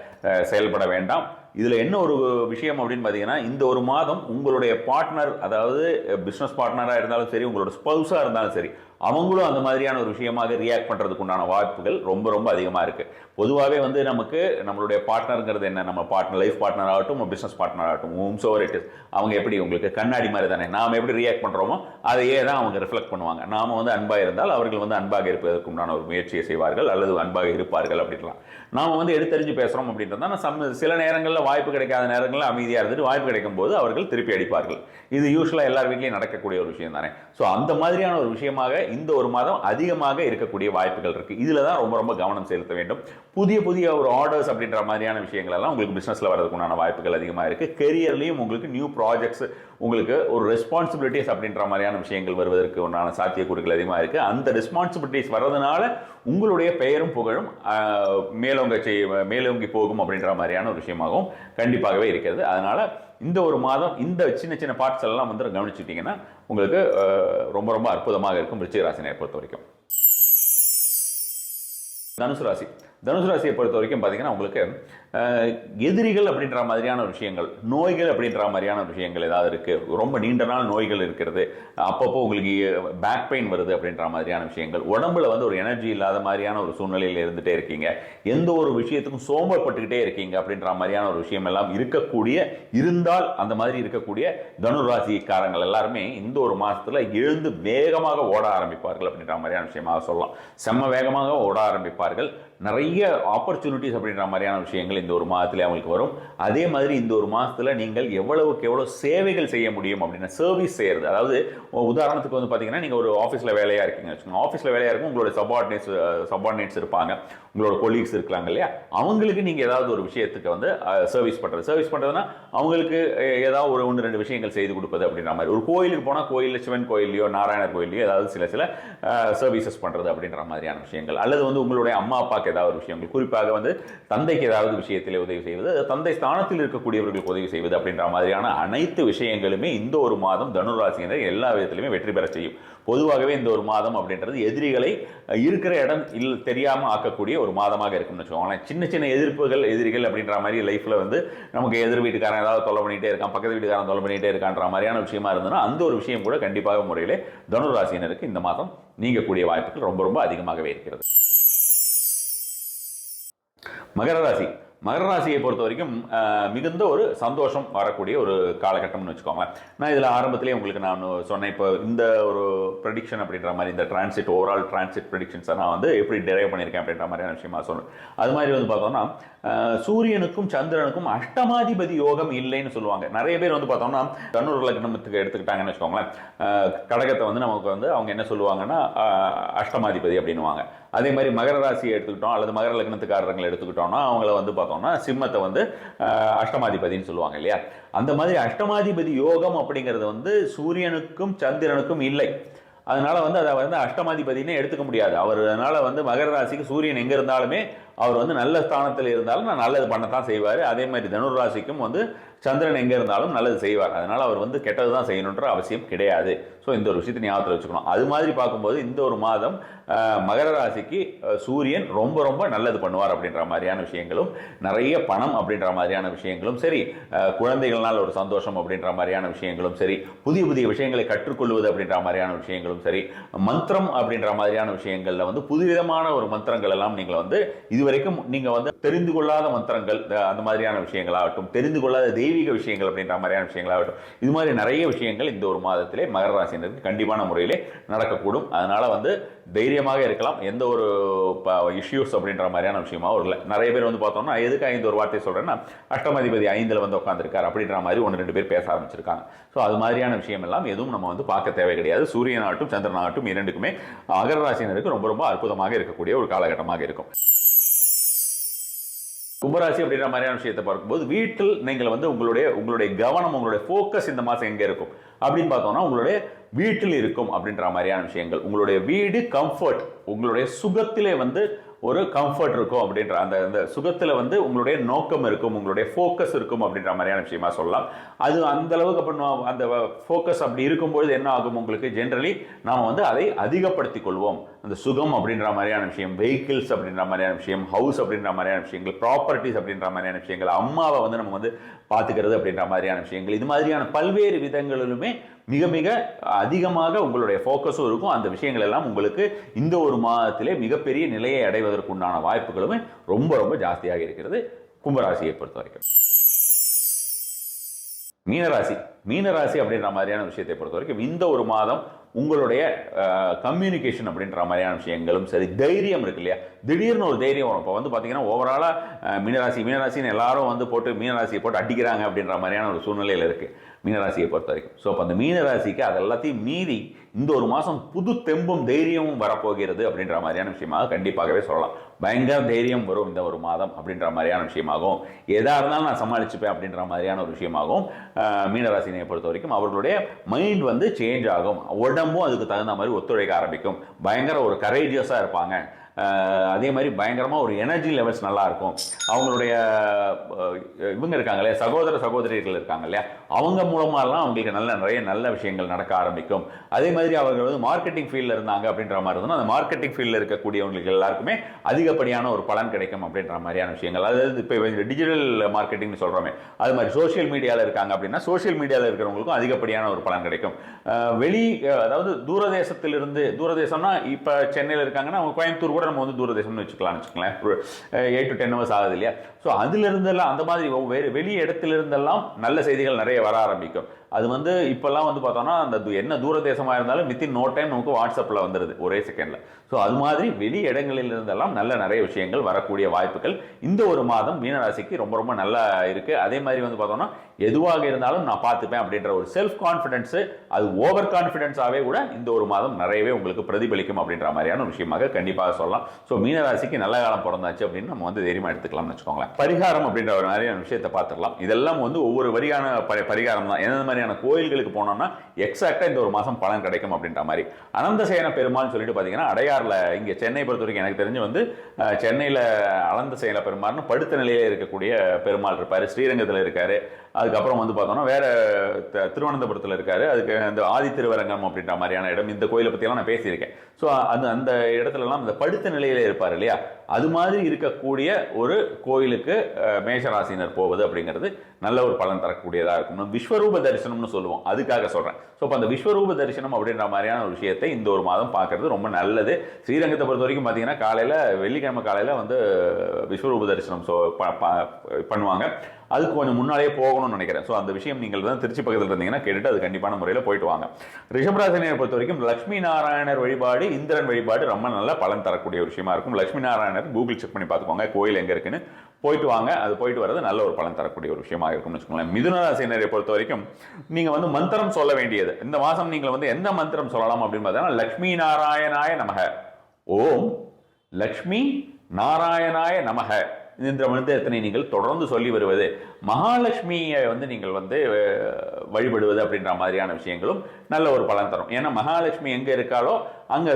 செயல்பட வேண்டாம். இதில் என்ன ஒரு விஷயம் அப்படின்னு பார்த்தீங்கன்னா இந்த ஒரு மாதம் உங்களுடைய பார்ட்னர் அதாவது பிஸ்னஸ் பார்ட்னராக இருந்தாலும் சரி உங்களோட ஸ்பௌஸாக இருந்தாலும் சரி அவங்களும் அந்த மாதிரியான ஒரு விஷயமாக ரியாக்ட் பண்ணுறதுக்கு உண்டான வாய்ப்புகள் ரொம்ப ரொம்ப அதிகமாக இருக்குது பொதுவாகவே வந்து நமக்கு நம்மளுடைய பார்ட்னருங்கிறது என்ன? நம்ம பார்ட்னர் லைஃப் பார்ட்னர் ஆகட்டும் பிஸ்னஸ் பார்ட்னர் ஆகட்டும் ஹோம் சோவர் இட் இஸ் அவங்க எப்படி உங்களுக்கு கண்ணாடி மாதிரி தானே? நாம் எப்படி ரியாக்ட் பண்ணுறோமோ அதையே தான் அவங்க ரிஃப்ளெக்ட் பண்ணுவாங்க. நாம் வந்து அன்பாக இருந்தால் அவர்கள் வந்து அன்பாக இருப்பதற்கு உண்டான ஒரு முயற்சியை செய்வார்கள் அல்லது அன்பாக இருப்பார்கள் அப்படின்லாம். நாம் வந்து எடுத்தறிஞ்சு பேசுகிறோம் அப்படின்றதா சம் சில நேரங்களில் வாய்ப்பு கிடைக்காத நேரங்களில் அமைதியாக இருந்துட்டு வாய்ப்பு கிடைக்கும் போது அவர்கள் திருப்பி அடிப்பார்கள். இது யூஸ்வலாக எல்லார் வீட்லேயும் நடக்கக்கூடிய ஒரு விஷயம் தானே. ஸோ அந்த மாதிரியான ஒரு விஷயமாக இந்த ஒரு மாதம் அதிகமாக இருக்கக்கூடிய வாய்ப்புகள் இருக்கு. இதில் தான் ரொம்ப ரொம்ப கவனம் செலுத்த வேண்டும். புதிய புதிய ஒரு ஆர்டர்ஸ் அப்படின்ற மாதிரியான விஷயங்கள் எல்லாம் உங்களுக்கு பிஸ்னஸில் வரதுக்குண்டான வாய்ப்புகள் அதிகமாக இருக்கு. கெரியர்லேயும் உங்களுக்கு நியூ ப்ராஜெக்ட்ஸ் உங்களுக்கு ஒரு ரெஸ்பான்சிபிலிட்டிஸ் அப்படின்ற மாதிரியான விஷயங்கள் வருவதற்கு உண்டான சாத்தியக்கூறுகள் அதிகமாக இருக்குது அந்த ரெஸ்பான்சிபிலிட்டிஸ் வர்றதுனால உங்களுடைய பெயரும் புகழும் மேலோங்க செய் மேலோங்கி போகும் அப்படின்ற மாதிரியான ஒரு விஷயமாகவும் கண்டிப்பாகவே இருக்கிறது. அதனால் இந்த ஒரு மாதம் இந்த சின்ன சின்ன பார்ட்ஸ் எல்லாம் வந்து கவனிச்சுட்டிங்கன்னா உங்களுக்கு ரொம்ப ரொம்ப அற்புதமாக இருக்கும் ரிச்சிகராசினியை பொறுத்த வரைக்கும். தனுசு ராசி. தனுசு ராசியை பொறுத்த வரைக்கும் பார்த்தீங்கன்னா உங்களுக்கு எதிரிகள் அப்படின்ற மாதிரியான விஷயங்கள் நோய்கள் அப்படின்ற மாதிரியான விஷயங்கள் ஏதாவது இருக்குது ரொம்ப நீண்ட நாள் நோய்கள் இருக்கிறது. அப்பப்போ உங்களுக்கு பேக் பெயின் வருது அப்படின்ற மாதிரியான விஷயங்கள். உடம்புல வந்து ஒரு எனர்ஜி இல்லாத மாதிரியான ஒரு சூழ்நிலையில் இருந்துகிட்டே இருக்கீங்க. எந்த ஒரு விஷயத்துக்கும் சோம்பப்பட்டுக்கிட்டே இருக்கீங்க அப்படின்ற மாதிரியான ஒரு விஷயம் எல்லாம் இருக்கக்கூடிய இருந்தால் அந்த மாதிரி இருக்கக்கூடிய தனுராசிக்காரங்கள் எல்லாருமே இந்த ஒரு மாதத்தில் எழுந்து வேகமாக ஓட ஆரம்பிப்பார்கள் அப்படின்ற மாதிரியான விஷயமாக சொல்லலாம். செம்ம வேகமாக ஓட ஆரம்பிப்பார்கள். நிறைய ஆப்பர்ச்சுனிட்டிஸ் அப்படின்ற மாதிரியான விஷயங்கள் இந்த ஒரு மாதத்துல அவங்களுக்கு வரும். அதே மாதிரி இந்த ஒரு மாசத்துல நீங்கள் எவ்வளவுக்கு எவ்வளவு சேவைகள் செய்ய முடியும் அப்படின்னா சர்வீஸ் செய்யறது. அதாவது உதாரணத்துக்கு வந்து பார்த்தீங்கன்னா நீங்கள் ஒரு ஆஃபீஸில் வேலையாக இருக்கீங்க வச்சுக்கோங்க. ஆஃபீஸில் வேலையாக இருக்கும் உங்களோட சபார்டினேட்ஸ் சபார்டினேட்ஸ் இருப்பாங்க. உங்களோட கொலீக்ஸ் இருக்காங்க இல்லையா? அவங்களுக்கு நீங்கள் ஏதாவது ஒரு விஷயத்துக்கு வந்து சர்வீஸ் பண்ணுறது சர்வீஸ் பண்ணுறதுனா அவங்களுக்கு ஏதாவது ஒரு ஒன்று ரெண்டு விஷயங்கள் செய்து கொடுப்பது அப்படின்ற மாதிரி. ஒரு கோயிலுக்கு போனால் கோயிலில் சிவன் கோயிலையோ நாராயணர் கோயிலையோ ஏதாவது சில சில சர்வீசஸ் பண்ணுறது அப்படின்ற மாதிரியான விஷயங்கள். அல்லது வந்து உங்களுடைய அம்மா அப்பாவுக்கு ஏதாவது ஒரு விஷயங்கள். குறிப்பாக வந்து தந்தைக்கு ஏதாவது விஷயம் விஷயத்தில் உதவி செய்வது தந்தை ஸ்தானத்தில் இருக்கக்கூடியவர்களுக்கு உதவி செய்வது அப்படின்ற மாதிரியான அனைத்து விஷயங்களுமே இந்த ஒரு மாதம் தனுராசியினர் எல்லா விதத்திலுமே வெற்றி பெற செய்யும். பொதுவாகவே இந்த ஒரு மாதம் அப்படின்றது எதிரிகளை இருக்கிற இடம் இல் தெரியாம ஆக்கக்கூடிய ஒரு மாதமாக இருக்கும்னு வச்சுக்கோங்களேன். சின்ன சின்ன எதிர்ப்புகள் எதிரிகள் அப்படின்ற மாதிரி லைஃப்ல வந்து நமக்கு எதிர் வீட்டுக்காரன் ஏதாவது தொலை பண்ணிகிட்டே இருக்கான் பக்கத்து வீட்டுக்காரன் தொலை பண்ணிட்டே இருக்கான்ற மாதிரியான விஷயமா இருந்ததுன்னா அந்த ஒரு விஷயம் கூட கண்டிப்பாக முறையிலே தனுராசினருக்கு இந்த மாதம் நீங்கக்கூடிய வாய்ப்புகள் ரொம்ப ரொம்ப அதிகமாகவே இருக்கிறது. மகர ராசி. மகர ராசியை பொறுத்த வரைக்கும் மிகுந்த ஒரு சந்தோஷம் வரக்கூடிய ஒரு காலகட்டம்னு வச்சுக்கோங்களேன். நான் இதில் ஆரம்பத்திலே உங்களுக்கு நான் சொன்னேன் இப்போ இந்த ஒரு ப்ரெடிக்ஷன் அப்படின்ற மாதிரி இந்த டிரான்சிட் ஓவரால் டிரான்சிட் ப்ரெடிக்ஷன்ஸை நான் வந்து எப்படி டெரைவ் பண்ணியிருக்கேன் அப்படின்ற மாதிரியான விஷயமா சொன்னேன். அது மாதிரி வந்து பார்த்தோம்னா சூரியனுக்கும் சந்திரனுக்கும் அஷ்டமாதிபதி யோகம் இல்லைன்னு சொல்லுவாங்க. நிறைய பேர் வந்து பார்த்தோம்னா தன்னூர் லக்னத்துக்கு எடுத்துக்கிட்டாங்கன்னு வச்சுக்கோங்களேன். கடகத்தை வந்து நமக்கு வந்து அவங்க என்ன சொல்லுவாங்கன்னா அஷ்டமாதிபதி அப்படின்னுவாங்க. அதே மாதிரி மகர ராசியை எடுத்துக்கிட்டோம் அல்லது மகர லக்னத்துக்காரங்களை எடுத்துக்கிட்டோம்னா அவங்கள வந்து பார்த்தோம்னா சிம்மத்தை வந்து அஷ்டமாதிபதினு அஷ்டமாதிபதின்னு சொல்லுவாங்க இல்லையா? அந்த மாதிரி அஷ்டமாதிபதி யோகம் அப்படிங்கிறது வந்து சூரியனுக்கும் சந்திரனுக்கும் இல்லை. அதனால் வந்து அதை வந்து அஷ்டமாதிபதினே எடுத்துக்க முடியாது. அவர் அதனால் வந்து மகர ராசிக்கு சூரியன் எங்கே இருந்தாலுமே அவர் வந்து நல்ல ஸ்தானத்தில் இருந்தாலும் நான் நல்லது பண்ணத்தான் செய்வார். அதே மாதிரி தனுராசிக்கும் வந்து சந்திரன் எங்கே இருந்தாலும் நல்லது செய்வார். அதனால் அவர் வந்து கெட்டது தான் செய்யணுன்ற அவசியம் கிடையாது. ஸோ இந்த ஒரு விஷயத்தை ஞாபகத்தில் வச்சுக்கணும். அது மாதிரி பார்க்கும்போது இந்த ஒரு மாதம் மகர ராசிக்கு சூரியன் ரொம்ப ரொம்ப நல்லது பண்ணுவார் அப்படின்ற மாதிரியான விஷயங்களும் நிறைய பணம் அப்படின்ற மாதிரியான விஷயங்களும் சரி குழந்தைகள்னால் ஒரு சந்தோஷம் அப்படின்ற மாதிரியான விஷயங்களும் சரி புதிய புதிய விஷயங்களை கற்றுக்கொள்வது அப்படின்ற மாதிரியான விஷயங்களும் சரி மந்திரம் அப்படின்ற மாதிரியான விஷயங்களில் வந்து புதுவிதமான ஒரு மந்திரங்கள் எல்லாம் நீங்கள் வந்து இதுவரைக்கும் நீங்க வந்து தெரிந்து கொள்ளாத மந்திரங்கள் அந்த மாதிரியான விஷயங்களாகட்டும் தெரிந்து கொள்ளாத தெய்வீக விஷயங்கள் அப்படின்ற மாதிரியான விஷயங்களாகட்டும் இது மாதிரி நிறைய விஷயங்கள் இந்த ஒரு மாதத்திலே மகர ராசினருக்கு கண்டிப்பான முறையிலே நடக்கக்கூடும். அதனால வந்து தைரியமாக இருக்கலாம். எந்த ஒரு இஷ்யூஸ் அப்படின்ற மாதிரியான விஷயமாவும் இல்லை. நிறைய பேர் வந்து பார்த்தோம்னா எதுக்கு ஐந்து ஒரு வார்த்தை சொல்கிறேன்னா அஷ்டமதிபதி ஐந்தில் வந்து உட்காந்துருக்கார் அப்படின்ற மாதிரி ஒன்று ரெண்டு பேர் பேச ஆரம்பிச்சிருக்காங்க. ஸோ அது மாதிரியான விஷயம் எல்லாம் எதுவும் நம்ம வந்து பார்க்க தேவை கிடையாது. சூரியனாகட்டும் சந்திரனாகட்டும் இரண்டுக்குமே மகர ராசினருக்கு ரொம்ப ரொம்ப அற்புதமாக இருக்கக்கூடிய ஒரு காலகட்டமாக இருக்கும். கும்பராசி அப்படின்ற மாதிரியான விஷயத்தை பார்க்கும்போது வீட்டில் நீங்கள் வந்து உங்களுடைய உங்களுடைய கவனம் உங்களுடைய ஃபோக்கஸ் இந்த மாதம் எங்கே இருக்கும்? அப்படின்னு பார்த்தோம்னா உங்களுடைய வீட்டில் இருக்கும் அப்படின்ற மாதிரியான விஷயங்கள். உங்களுடைய வீடு கம்ஃபர்ட் உங்களுடைய சுகத்திலே வந்து ஒரு கம்ஃபர்ட் இருக்கும் அப்படின்ற அந்த அந்த சுகத்தில் வந்து உங்களுடைய நோக்கம் இருக்கும் உங்களுடைய ஃபோக்கஸ் இருக்கும் அப்படின்ற மாதிரியான விஷயமா சொல்லலாம். அது அந்த அளவுக்கு பண்ணுவோம் அந்த ஃபோக்கஸ் அப்படி இருக்கும்பொழுது என்ன ஆகும் உங்களுக்கு? ஜென்ரலி நாம் வந்து அதை அதிகப்படுத்தி கொள்வோம். அந்த சுகம் அப்படின்ற மாதிரியான விஷயம் வெஹிக்கிள்ஸ் அப்படின்ற மாதிரியான விஷயம் ஹவுஸ் அப்படின்ற மாதிரியான விஷயங்கள் ப்ராப்பர்ட்டிஸ் அப்படின்ற மாதிரியான விஷயங்கள் அம்மாவை வந்து நம்ம வந்து பார்த்துக்கிறது அப்படின்ற மாதிரியான விஷயங்கள் இது மாதிரியான பல்வேறு விதங்களிலுமே மிக மிக அதிகமாக உங்களுடைய ஃபோக்கஸும் இருக்கும். அந்த விஷயங்கள் எல்லாம் உங்களுக்கு இந்த ஒரு மாதத்திலே மிகப்பெரிய நிலையை அடைவதற்குண்டான வாய்ப்புகளுமே ரொம்ப ரொம்ப ஜாஸ்தியாக இருக்கிறது. கும்பராசியை பொறுத்த வரைக்கும் மீனராசி. மீனராசி அப்படின்ற மாதிரியான விஷயத்தை பொறுத்த வரைக்கும் இந்த ஒரு மாதம் உங்களுடைய கம்யூனிகேஷன் அப்படின்ற மாதிரியான விஷயங்களும் சரி தைரியம் இருக்கு இல்லையா? திடீர்னு ஒரு தைரியம் வரும். இப்போ வந்து பார்த்தீங்கன்னா ஓவராலாக மீனராசி மீனராசின்னு எல்லாரும் வந்து போட்டு மீனராசியை போட்டு அடிக்கிறாங்க அப்படின்ற மாதிரியான ஒரு சூழ்நிலையில் இருக்குது மீனராசியை பொறுத்த வரைக்கும் ஸோ அப்போ அந்த மீனராசிக்கு அது எல்லாத்தையும் மீறி இந்த ஒரு மாதம் புது தெம்பும் தைரியமும் வரப்போகிறது அப்படின்ற மாதிரியான விஷயமாக கண்டிப்பாகவே சொல்லலாம். பயங்கர தைரியம் வரும் இந்த ஒரு மாதம் அப்படின்ற மாதிரியான விஷயமாகவும் எதாக இருந்தாலும் நான் சமாளிச்சுப்பேன் அப்படின்ற மாதிரியான ஒரு விஷயமாகவும் மீனராசினியை பொறுத்த வரைக்கும் அவர்களுடைய மைண்ட் வந்து சேஞ்ச் ஆகும். உடம்பும் அதுக்கு தகுந்த மாதிரி ஒத்துழைக்க ஆரம்பிக்கும். பயங்கர ஒரு கரேஜியஸாக இருப்பாங்க. அதே மாதிரி பயங்கரமாக ஒரு எனர்ஜி லெவல்ஸ் நல்லாயிருக்கும். அவங்களுடைய இவங்க இவங்க இருக்காங்களே சகோதர சகோதரிகள் இருக்காங்க இல்லையா அவங்க மூலமாகலாம் அவங்களுக்கு நல்ல நிறைய நல்ல விஷயங்கள் நடக்க ஆரம்பிக்கும். அதே மாதிரி அவர்கள் வந்து மார்க்கெட்டிங் ஃபீல்டில் இருந்தாங்க அப்படின்ற மாதிரி இருந்தால் அந்த மார்க்கெட்டிங் ஃபீல்டில் இருக்கக்கூடியவங்களுக்கு எல்லாருக்குமே அதிகப்படியான ஒரு பலன் கிடைக்கும் அப்படின்ற மாதிரியான விஷயங்கள். அதாவது இப்போ டிஜிட்டல் மார்க்கெட்டிங்னு சொல்கிறோமே அது மாதிரி சோஷியல் மீடியாவில் இருக்காங்க அப்படின்னா சோஷியல் மீடியாவில் இருக்கிறவங்களுக்கும் அதிகப்படியான ஒரு பலன் கிடைக்கும். வெளி அதாவது தூரதேசத்திலிருந்து தூரதேசம்னா இப்போ சென்னையில் இருக்காங்கன்னா அவங்க கோயம்புத்தூர் கூட நம்ம வந்து தூரதேசம்னு வச்சுக்கலாம்னு வச்சுக்கோங்களேன். ஒரு எயிட் டு டென் ஹவர்ஸ் ஆகுது இல்லையா? ஸோ அதுலேருந்தெல்லாம் அந்த மாதிரி வேறு வெளி இடத்திலிருந்தெல்லாம் நல்ல செய்திகள் நிறைய வர ஆரம்பிக்கும். அது வந்து இப்போல்லாம் வந்து பார்த்தோம்னா அந்த என்ன என்ன தூரதேசமாக இருந்தாலும் வித்தின் நோ டைம் நமக்கு வாட்ஸ்அப்பில் வந்துடுது ஒரே செகண்டில் ஸோ அது மாதிரி வெளி இடங்களில் இருந்தெல்லாம் நல்ல நிறைய விஷயங்கள் வரக்கூடிய வாய்ப்புகள். இந்த ஒரு மாதம் மீனராசிக்கு ரொம்ப ரொம்ப நல்லா இருக்குது அதே மாதிரி வந்து பார்த்தோம்னா எதுவாக இருந்தாலும் நான் பார்த்துப்பேன் அப்படின்ற ஒரு செல்ஃப் கான்ஃபிடென்ஸு அது ஓவர் கான்ஃபிடென்ஸாகவே கூட இந்த ஒரு மாதம் நிறையவே உங்களுக்கு பிரதிபலிக்கும் அப்படின்ற மாதிரியான விஷயமாக கண்டிப்பாக சொல்லலாம். ஸோ மீனராசிக்கு நல்ல காலம் பிறந்தாச்சு அப்படின்னு நம்ம வந்து தைரியமாக எடுத்துக்கலாம்னு வச்சுக்கோங்களேன். பரிகாரம் அப்படின்ற ஒரு மாதிரியான விஷயத்தை பார்த்துக்கலாம் இதெல்லாம் வந்து ஒவ்வொரு வரியான பரிகாரம் தான் எந்த மாதிரியான கோயில்களுக்கு போனோம்னா எக்ஸாக்டாக இந்த ஒரு மாதம் பலன் கிடைக்கும் அப்படின்ற மாதிரி. அனந்தசேன பெருமாள்னு சொல்லிட்டு பார்த்தீங்கன்னா அடையாறில் இங்கே சென்னை பொறுத்த வரைக்கும் எனக்கு தெரிஞ்சு வந்து சென்னையில் அனந்தசயன பெருமாள்னு படுத்த நிலையில இருக்கக்கூடிய பெருமாள் இருப்பார் ஸ்ரீரங்கத்தில் இருக்கார். அதுக்கப்புறம் வந்து பார்த்தோம்னா வேற த- திருவனந்தபுரத்தில் இருக்காரு. அதுக்கு அந்த ஆதி திருவரங்கம் அப்படின்ற மாதிரியான இடம் இந்த கோயிலை பற்றியெல்லாம் நான் பேசியிருக்கேன். ஸோ அது அந்த இடத்துலலாம் இந்த படுத்த நிலையில் இருப்பார் இல்லையா? அது மாதிரி இருக்கக்கூடிய ஒரு கோயிலுக்கு மேஷராசினர் போவது அப்படிங்கிறது நல்ல ஒரு பலன் தரக்கூடியதாக இருக்கும் விஸ்வரூப தரிசனம்னு சொல்லுவோம். அதுக்காக சொல்கிறேன் ஸோ இப்போ அந்த விஸ்வரூப தரிசனம் அப்படின்ற மாதிரியான ஒரு விஷயத்தை இந்த ஒரு மாதம் பார்க்கறது ரொம்ப நல்லது. ஸ்ரீரங்கத்தை பொறுத்த வரைக்கும் பார்த்தீங்கன்னா காலையில் வெள்ளிக்கிழமை காலையில் வந்து விஸ்வரூப தரிசனம் ஸோ பண்ணுவாங்க. அதுக்கு கொஞ்சம் முன்னாலேயே போகணும்னு நினைக்கிறேன். ஸோ அந்த விஷயம் நீங்கள் தான் திருச்சி பக்கத்தில் இருந்தீங்கன்னா கேட்டுட்டு அது கண்டிப்பான முறையில் போயிட்டு வாங்க. ரிஷபராசினியை பொறுத்த வரைக்கும் லட்சுமி நாராயணர் வழிபாடு இந்திரன் வழிபாடு ரொம்ப நல்ல பலன் தரக்கூடிய ஒரு விஷயமா இருக்கும். லட்சுமி நாராயணர் கூகுள் செக் பண்ணி பார்த்துக்கோங்க கோயில் எங்கே இருக்குன்னு. போயிட்டு வாங்க அது போயிட்டு வர்றது நல்ல ஒரு பலன் தரக்கூடிய ஒரு விஷயமா இருக்கும்னு வச்சுக்கோங்களேன். மிதுனராசினரை பொறுத்த வரைக்கும் நீங்கள் வந்து மந்திரம் சொல்ல வேண்டியது. இந்த மாதம் நீங்கள் வந்து எந்த மந்திரம் சொல்லலாம் அப்படின்னு பார்த்தீங்கன்னா லக்ஷ்மி நாராயணாய நமக. ஓம் லக்ஷ்மி நாராயணாய நமக. என்ற மந்திரத்தினை நீங்கள் தொடர்ந்து சொல்லி வருவது? மகாலட்சுமியை வந்து நீங்கள் வந்து வழிபடுவது அப்படின்ற மாதிரியான விஷயங்களும் நல்ல ஒரு பலன் தரும். ஏன்னா மகாலட்சுமி எங்கே இருக்காளோ அங்கே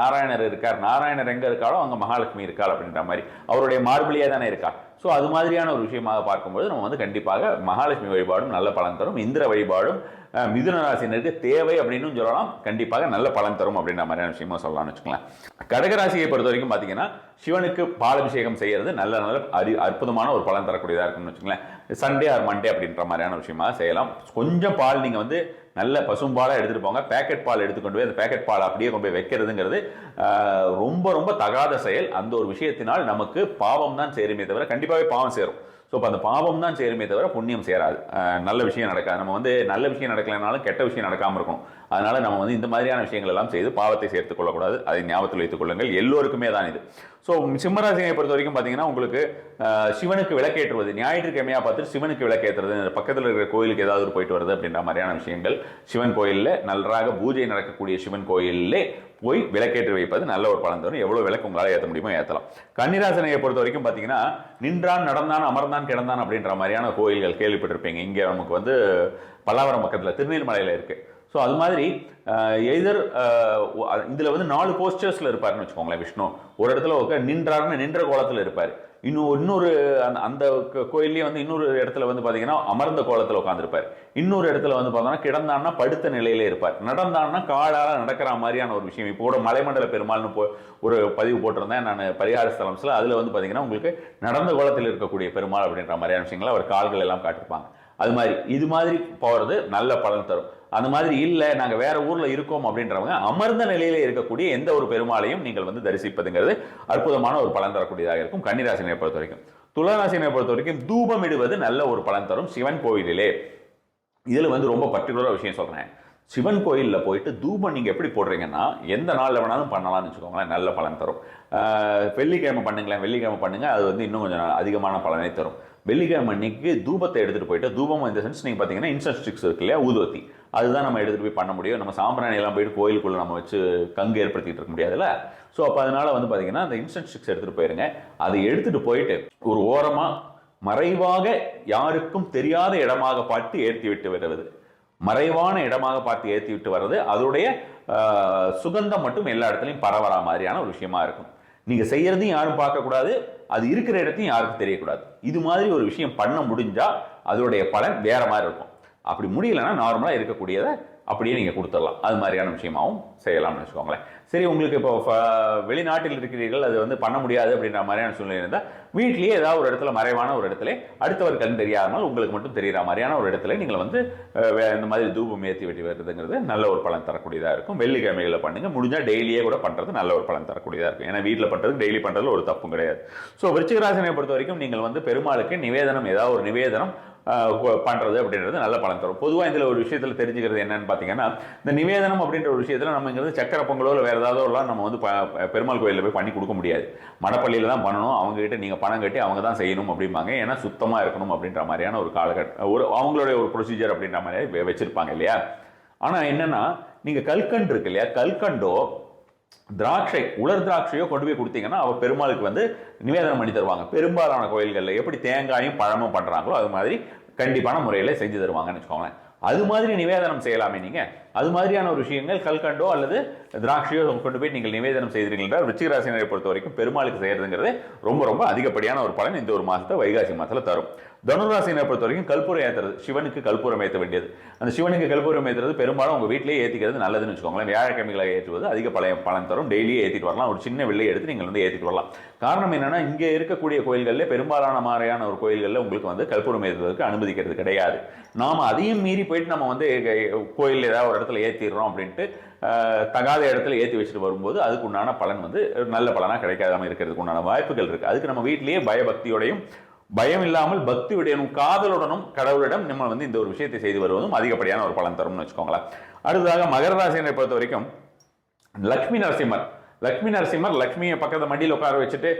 நாராயணர் இருக்கார். நாராயணர் எங்கே இருக்காளோ அங்கே மகாலட்சுமி இருக்காள் அப்படின்ற மாதிரி. அவருடைய மார்பிளியே தானே இருக்கா? ஸோ அது மாதிரியான ஒரு விஷயமாக பார்க்கும்போது நம்ம வந்து கண்டிப்பாக மகாலட்சுமி வழிபாடும் நல்ல பலன் தரும். இந்திர வழிபாடும் மிதுன ராசினருக்கு தேவை அப்படின்னு சொல்லலாம். கண்டிப்பாக நல்ல பலன் தரும் அப்படின்ற மாதிரியான விஷயமா சொல்லலாம்னு வச்சுக்கலாம் கடகராசியை பொறுத்த வரைக்கும் பார்த்தீங்கன்னா சிவனுக்கு பாலபிஷேகம் செய்யறது நல்ல நல்ல அரி அற்புதமான ஒரு பலன் தரக்கூடியதாக இருக்கும்னு வச்சுங்களேன் சண்டே ஆர் மண்டே அப்படின்ற மாதிரியான விஷயமா செய்யலாம். கொஞ்சம் பால் நீங்கள் வந்து நல்ல பசும்பாலாக எடுத்துகிட்டு போங்க. பேக்கெட் பால் எடுத்துக்கொண்டு போய் அந்த பேக்கெட் பால் அப்படியே கொண்டு போய் வைக்கிறதுங்கிறது ரொம்ப ரொம்ப தகாத செயல். அந்த ஒரு விஷயத்தினால் நமக்கு பாவம் தான் சேருமே தவிர கண்டிப்பாகவே பாவம் சேரும். ஸோ இப்போ அந்த பாவம் தான் சேருமே தவிர புண்ணியம் சேராது. நல்ல விஷயம் நடக்காது. நம்ம வந்து நல்ல விஷயம் நடக்கலைனாலும் கெட்ட விஷயம் நடக்காமல் இருக்கும் அதனால நம்ம வந்து இந்த மாதிரியான விஷயங்கள் எல்லாம் செய்து பாவத்தை சேர்த்துக் கொள்ளக்கூடாது. அதை ஞாபகத்தில் வைத்துக் கொள்ளுங்கள். எல்லோருக்குமே தான் இது. ஸோ சிம்மராசினியை பொறுத்த வரைக்கும் பார்த்தீங்கன்னா உங்களுக்கு சிவனுக்கு விளக்கேற்றுவது ஞாயிற்றுக்கிழமையாக பார்த்துட்டு சிவனுக்கு விளக்கேற்றுறது பக்கத்தில் இருக்கிற கோயிலுக்கு ஏதாவது ஒரு போயிட்டு வருது அப்படின்ற மாதிரியான விஷயங்கள். சிவன் கோயிலில் நன்றாக பூஜை நடக்கக்கூடிய சிவன் கோயிலே போய் விளக்கேற்றி வைப்பது நல்ல ஒரு பலன் தரும். எவ்வளோ விளக்கு உங்களால் ஏற்ற முடியுமோ ஏற்றலாம் கன்னிராசனையை பொறுத்த வரைக்கும் பார்த்தீங்கன்னா நின்றான் நடந்தான் அமர்ந்தான் கிடந்தான் அப்படின்ற மாதிரியான கோயில்கள் கேள்விப்பட்டிருப்பீங்க. இங்கே நமக்கு வந்து பல்லாவரம் பக்கத்தில் திருநீர்மலையில் இருக்குது ஸோ அது மாதிரி எதர் இதில் வந்து நாலு போஸ்டர்ஸில் இருப்பாருன்னு வச்சுக்கோங்களேன் விஷ்ணு. ஒரு இடத்துல உட்கார் நின்றாருன்னு நின்ற கோலத்தில் இருப்பார். இன்னும் இன்னொரு அந்த அந்த வந்து இன்னொரு இடத்துல வந்து பார்த்தீங்கன்னா அமர்ந்த கோலத்தில் உட்காந்துருப்பார் இன்னொரு இடத்துல வந்து பார்த்தோம்னா கிடந்தான்னா படுத்த நிலையிலே இருப்பார். நடந்தான்னா காலால நடக்கிற மாதிரியான ஒரு விஷயம். இப்போ கூட மலைமண்டல பெருமாள்னு போ ஒரு பதிவு போட்டிருந்தேன். நான் பரிகார ஸ்தலம்ஸில் அதில் வந்து பார்த்தீங்கன்னா உங்களுக்கு நடந்த கோலத்தில் இருக்கக்கூடிய பெருமாள் அப்படின்ற மாதிரியான விஷயங்களை அவர் கால்கள் எல்லாம் காட்டிருப்பாங்க. அது மாதிரி இது மாதிரி போகிறது நல்ல பலன் தரும். அந்த மாதிரி இல்லை நாங்கள் வேற ஊரில் இருக்கோம் அப்படின்றவங்க அமர்ந்த நிலையில இருக்கக்கூடிய எந்த ஒரு பெருமாளையும் நீங்கள் வந்து தரிசிப்பதுங்கிறது அற்புதமான ஒரு பலன் தரக்கூடியதாக இருக்கும் கன்னிராசினை பொறுத்த வரைக்கும் துளராசினை பொறுத்த வரைக்கும் தூபம் இடுவது நல்ல ஒரு பலன் தரும் சிவன் கோவிலிலே. இதில் வந்து ரொம்ப பர்டிகுலராக விஷயம் சொல்கிறேன் சிவன் கோயிலில் போயிட்டு தூபம் நீங்கள் எப்படி போடுறீங்கன்னா எந்த நாளில் வேணாலும் பண்ணலாம்னு வச்சுக்கோங்களேன் நல்ல பலன் தரும். வெள்ளிக்கிழமை பண்ணுங்களேன் வெள்ளிக்கிழமை பண்ணுங்கள் அது வந்து இன்னும் கொஞ்சம் அதிகமான பலனை தரும். வெள்ளிக்கிழமை அன்னைக்கு தூபத்தை எடுத்துகிட்டு போயிட்டு தூபம் இந்த சென்ஸ் நீங்கள் பார்த்தீங்கன்னா இன்சென்ட் ஸ்டிக்ஸ் இருக்கு இல்லையா ஊதுவத்தி. அதுதான் நம்ம எடுத்துகிட்டு போய் பண்ண முடியும். நம்ம சாம்பிராணியெல்லாம் போயிட்டு கோயிலுக்குள்ளே நம்ம வச்சு கங்கு ஏற்படுத்திகிட்டு இருக்க முடியாதுல்ல? ஸோ அப்போ அதனால வந்து பார்த்தீங்கன்னா அந்த இன்சென்ட் ஸ்டிக்ஸ் எடுத்துகிட்டு போயிருங்க. அதை எடுத்துகிட்டு போயிட்டு ஒரு ஓரமாக மறைவாக யாருக்கும் தெரியாத இடமாக பார்த்து ஏற்றி விட்டு வருவது மறைவான இடமாக பார்த்து ஏற்றி விட்டு வர்றது அதோடைய சுகந்தம் மட்டும் எல்லா இடத்துலையும் பரவற மாதிரியான ஒரு விஷயமா இருக்கும். நீங்கள் செய்யறதையும் யாரும் பார்க்கக்கூடாது அது இருக்கிற இடத்தையும் யாருக்கும் தெரியக்கூடாது. இது மாதிரி ஒரு விஷயம் பண்ண முடிஞ்சால் அதோடைய பலன் வேற மாதிரி இருக்கும். அப்படி முடியலன்னா நார்மலாக இருக்கக்கூடியதை அப்படியே நீங்கள் கொடுத்துடலாம். அது மாதிரியான விஷயமாவும் செய்யலாம்னு வச்சுக்கோங்களேன். சரி உங்களுக்கு இப்போ வெளிநாட்டில் இருக்கிறீர்கள் அது வந்து பண்ண முடியாது அப்படின்ற மாதிரியான சூழ்நிலை இருந்தால் வீட்லேயே ஏதாவது ஒரு இடத்துல மறைவான ஒரு இடத்துல அடுத்தவர் கண் தெரியாமல் உங்களுக்கு மட்டும் தெரிகிற மாதிரியான ஒரு இடத்துல நீங்கள் வந்து இந்த மாதிரி தூபம் ஏற்றி வெட்டி வருதுங்கிறது நல்ல ஒரு பலன் தரக்கூடியதாக இருக்கும். வெள்ளிக்கிழமைகளை பண்ணுங்க. முடிஞ்சால் டெய்லியே கூட பண்ணுறது நல்ல ஒரு பலன் தரக்கூடியதாக இருக்கும். ஏன்னா வீட்டில் பண்ணுறது டெய்லி பண்ணுறதுல ஒரு தப்பும் கிடையாது. ஸோ விருச்சிகராசனை பொறுத்த வரைக்கும் நீங்கள் வந்து பெருமாளுக்கு நிவேதனம் ஏதாவது ஒரு நிவேதனம் பண்ணுறது அப்படின்றது நல்ல பலன் தரும். பொதுவாக இதில் ஒரு விஷயத்தில் தெரிஞ்சுக்கிறது என்னன்னு பார்த்தீங்கன்னா இந்த நிவேதனம் அப்படின்ற ஒரு விஷயத்தில் நம்ம இங்கிறது சக்கரை பொங்கலோ இல்லை வேறு ஏதாவது எல்லாம் நம்ம வந்து ப- பெருமாள் கோயிலில் போய் பண்ணி கொடுக்க முடியாது. மடப்பள்ளியில் தான் பண்ணணும். அவங்ககிட்ட நீங்கள் பணம் கட்டி அவங்க தான் செய்யணும் அப்படிம்பாங்க. ஏன்னா சுத்தமாக இருக்கணும் அப்படின்ற மாதிரியான ஒரு காலகட்ட ஒரு அவங்களுடைய ஒரு ப்ரொசீஜர் அப்படின்ற மாதிரி வச்சுருப்பாங்க இல்லையா? ஆனால் என்னென்னா நீங்கள் கல்கண்டு இருக்கு இல்லையா? கல்கண்டோ திராட்சை உலர் திராட்சையோ கொண்டு போய் கொடுத்தீங்கன்னா அவள் பெருமாளுக்கு வந்து நிவேதனம் பண்ணி தருவாங்க. பெரும்பாலான கோயில்களில் எப்படி தேங்காயும் பழமும் பண்ணுறாங்களோ அது மாதிரி கண்டிப்பான முறையில் செஞ்சு தருவாங்கன்னு வச்சுக்கோங்களேன். அது மாதிரி நிவேதனம் செய்யலாமே நீங்கள் அது மாதிரியான ஒரு விஷயங்கள் கல்கண்டோ அல்லது திராட்சையோ கொண்டு போய் நீங்கள் நிவேதனம் செய்தீர்கள் என்றால் பொறுத்த வரைக்கும் பெருமாளுக்கு செய்கிறதுங்கிறது ரொம்ப ரொம்ப அதிகப்படியான ஒரு பலன் இந்த ஒரு மாதத்தை வைகாசி மாதத்தில் தரும். தனுராசினை பொறுத்த வரைக்கும் கற்பூரம் ஏற்றுறது சிவனுக்கு கற்பூரம் ஏற்ற வேண்டியது. அந்த சிவனுக்கு கற்பூரம் ஏற்றுறது பெரும்பாலும் உங்கள் வீட்டிலேயே ஏற்றிக்கிறது நல்லதுன்னு வச்சுக்கோங்களேன். வியாழக்கிழமைகளை ஏற்றுவது அதிக பழைய பலன் தரும். டெய்லியே ஏற்றிட்டு வரலாம். ஒரு சின்ன வெள்ளை எடுத்து நீங்கள் வந்து ஏற்றிட்டு வரலாம். காரணம் என்னென்னா இங்கே இருக்கக்கூடிய கோயில்களில் பெரும்பாலான மாதிரியான ஒரு கோயில்களில் உங்களுக்கு வந்து கற்பூரம் ஏற்றுவதற்கு அனுமதிக்கிறது கிடையாது. நாம் அதையும் மீறி போயிட்டு நம்ம வந்து கோயில் ஏதாவது ஒரு இடத்துல ஏற்றிடுறோம் அப்படின்ட்டு தகாத இடத்துல ஏற்றி வச்சுட்டு வரும்போது அதுக்கு உண்டான பலன் வந்து நல்ல பலனாக கிடைக்காதாமல் இருக்கிறதுக்கு உண்டான வாய்ப்புகள் இருக்குது அதுக்கு நம்ம வீட்டிலேயே பயபக்தியோடையும் பயம் இல்லாமல் பக்தியுடனும் காதலுடனும் கடவுளிடம் நம்ம வந்து இந்த ஒரு விஷயத்தை செய்து வருவதும் அதிகப்படியான ஒரு பலன் தரும்னு வச்சுக்கோங்களேன். அடுத்ததாக மகர ராசினை பொறுத்த வரைக்கும் லக்ஷ்மி நரசிம்மர். லக்ஷ்மி நரசிம்மர் லக்ஷ்மியை பக்கத்தில் மடியில் உட்கார வச்சுட்டு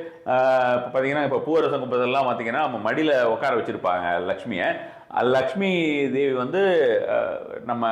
இப்போ பார்த்தீங்கன்னா இப்போ பூவரசம் கும்பதெல்லாம் பார்த்தீங்கன்னா நம்ம மடியில் உட்கார வச்சுருப்பாங்க லக்ஷ்மியை. லக்ஷ்மி தேவி வந்து நம்ம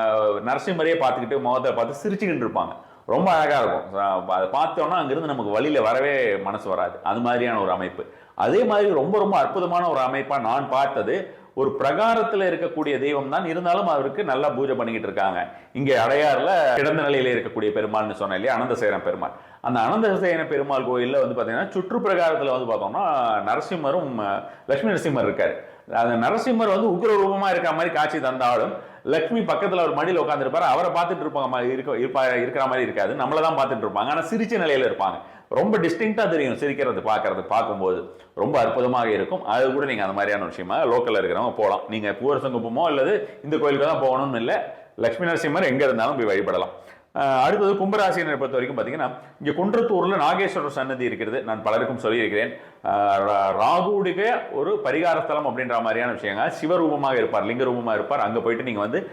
நரசிம்மரையே பார்த்துக்கிட்டு முகத்தை பார்த்து சிரிச்சுக்கிட்டு இருப்பாங்க. ரொம்ப அழகாக இருக்கும். அதை பார்த்தோன்னா அங்கேருந்து நமக்கு வழியில் வரவே மனசு வராது. அது மாதிரியான ஒரு அமைப்பு. அதே மாதிரி ரொம்ப ரொம்ப அற்புதமான ஒரு அமைப்பாக நான் பார்த்தது. ஒரு பிரகாரத்தில் இருக்கக்கூடிய தெய்வம் தான். இருந்தாலும் அவருக்கு நல்லா பூஜை பண்ணிக்கிட்டு இருக்காங்க. இங்கே அடையாறில் கிடந்த நிலையில் இருக்கக்கூடிய பெருமாள்னு சொன்னேன் இல்லையா? அனந்தசேன பெருமாள். அந்த அனந்தசேன பெருமாள் கோயிலில் வந்து பார்த்தீங்கன்னா சுற்று பிரகாரத்தில் வந்து பார்த்தோம்னா நரசிம்மரும் லக்ஷ்மி நரசிம்மர் இருக்கார். அந்த நரசிம்மர் வந்து உக்ர ரூபமாக இருக்க மாதிரி காட்சி தந்தாலும் லக்ஷ்மி பக்கத்தில் ஒரு மடியில் உட்காந்துருப்பாரு அவரை பார்த்துட்டு இருப்பாங்க மாதிரி இருக்க இருப்பா இருக்கிற மாதிரி இருக்காது. நம்மளை தான் பார்த்துட்டு இருப்பாங்க. ஆனால் சிரிச்ச நிலையில் இருப்பாங்க. ரொம்ப டிஸ்டிங்டாக தெரியும் சிரிக்கிறது பார்க்கறது பார்க்கும்போது. ரொம்ப அற்புதமாக இருக்கும். அது கூட நீங்கள் அந்த மாதிரியான விஷயமா லோக்கலில் இருக்கிறவங்க போகலாம். நீங்கள் பூவரசங்குப்பமோ அல்லது இந்த கோயிலுக்கு தான் போகணும்னு இல்லை லக்ஷ்மி நரசிம்மர் எங்கே இருந்தாலும் போய் வழிபடலாம். அடுத்தது கும்பராசினரை பொறுத்த வரைக்கும் பார்த்தீங்கன்னா இங்கே குன்றத்தூரில் நாகேஸ்வரர் சன்னதி இருக்கிறது. நான் பலருக்கும் சொல்லியிருக்கிறேன். அஹ் ரா- ஒரு பரிகார ஸ்தலம் அப்படின்ற மாதிரியான விஷயங்க. சிவரூபமாக இருப்பார் லிங்க ரூபமாக இருப்பார். அங்கே போயிட்டு நீங்கள் வந்து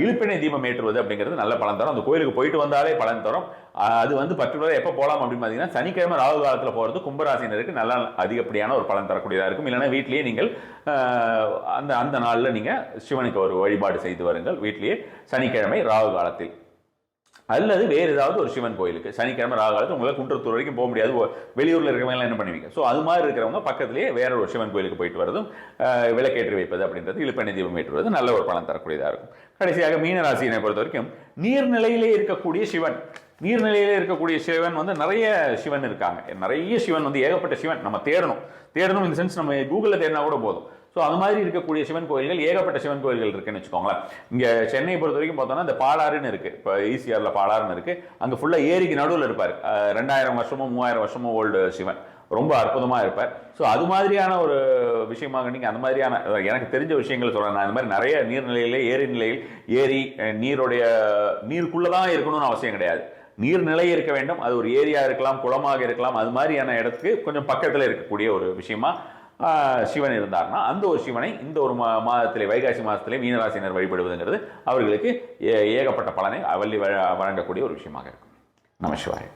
இழுப்பினை தீபம் ஏற்றுவது அப்படிங்கிறது நல்ல பலன் தரும். அந்த கோயிலுக்கு போயிட்டு வந்தாலே பலன் தரும். அது வந்து பர்டிகுலராக எப்போ போகலாம் அப்படின்னு பார்த்தீங்கன்னா சனிக்கிழமை ராகு காலத்தில் போகிறது கும்பராசினருக்கு நல்லா அதிகப்படியான ஒரு பலன் தரக்கூடியதாக இருக்கும். இல்லைன்னா வீட்டிலேயே நீங்கள் அந்த அந்த நாளில் நீங்கள் சிவனுக்கு ஒரு வழிபாடு செய்து வருங்கள். வீட்டிலேயே சனிக்கிழமை ராகு காலத்தில். அல்லது வேறு ஏதாவது ஒரு சிவன் கோயிலுக்கு. சனிக்கிழமை ராகாலத்து உங்களால் குன்றத்தூர் வரைக்கும் போக முடியாது. வெளியூரில் இருக்கிறவங்களாம் இருக்கிறவங்க என்ன பண்ணுவீங்க? ஸோ அது மாதிரி இருக்கிறவங்க பக்கத்திலேயே வேற ஒரு சிவன் கோயிலுக்கு போயிட்டு வரதும் விளக்கேற்றி வைப்பது அப்படின்றது இழுப்பெண்ணை தீபம் ஏற்றுவது நல்ல ஒரு பலன் தரக்கூடியதாக இருக்கும். கடைசியாக மீனராசியினை பொறுத்த வரைக்கும் நீர்நிலையிலே இருக்கக்கூடிய சிவன் நீர்நிலையிலே இருக்கக்கூடிய சிவன் வந்து நிறைய சிவன் இருக்காங்க. நிறைய சிவன் வந்து ஏகப்பட்ட சிவன் நம்ம தேடணும். தேடணும் இந்த சென்ஸ் நம்ம கூகுளில் தேடினா கூட போதும். ஸோ அது மாதிரி இருக்கக்கூடிய சிவன் கோயில்கள் ஏகப்பட்ட சிவன் கோயில்கள் இருக்குன்னு வச்சுக்கோங்களேன். இங்கே சென்னையை பொறுத்த வரைக்கும் பார்த்தோன்னா இந்த பாலாறுன்னு இருக்குது இப்போ ஈசிஆரில் பாலாறுன்னு இருக்குது அங்கே ஃபுல்லாக ஏரிக்கு நடுவில் இருப்பார். ரெண்டாயிரம் வருஷமோ மூவாயிரம் வருஷமோ ஓல்டு சிவன். ரொம்ப அற்புதமாக இருப்பார். ஸோ அது மாதிரியான ஒரு விஷயமாக நீங்கள் அந்த மாதிரியான எனக்கு தெரிஞ்ச விஷயங்கள் சொல்கிறேன் நான் இந்த மாதிரி நிறைய நீர்நிலையில் ஏரி நிலையில் ஏரி நீருடைய நீருக்குள்ளே தான் இருக்கணும்னு அவசியம் கிடையாது. நீர்நிலை இருக்க வேண்டும். அது ஒரு ஏரியா இருக்கலாம் குளமாக இருக்கலாம். அது மாதிரியான இடத்துக்கு கொஞ்சம் பக்கத்தில் இருக்கக்கூடிய ஒரு விஷயமா சிவன் இருந்தார்னா அந்த ஒரு சிவனை இந்த ஒரு மா மாதத்திலே வைகாசி மாதத்திலே மீனராசினர் வழிபடுவதுங்கிறது அவர்களுக்கு ஏ- ஏகப்பட்ட பலனை அவள்ளி வழ- வழங்கக்கூடிய ஒரு விஷயமாக இருக்கும். நமசிவாய்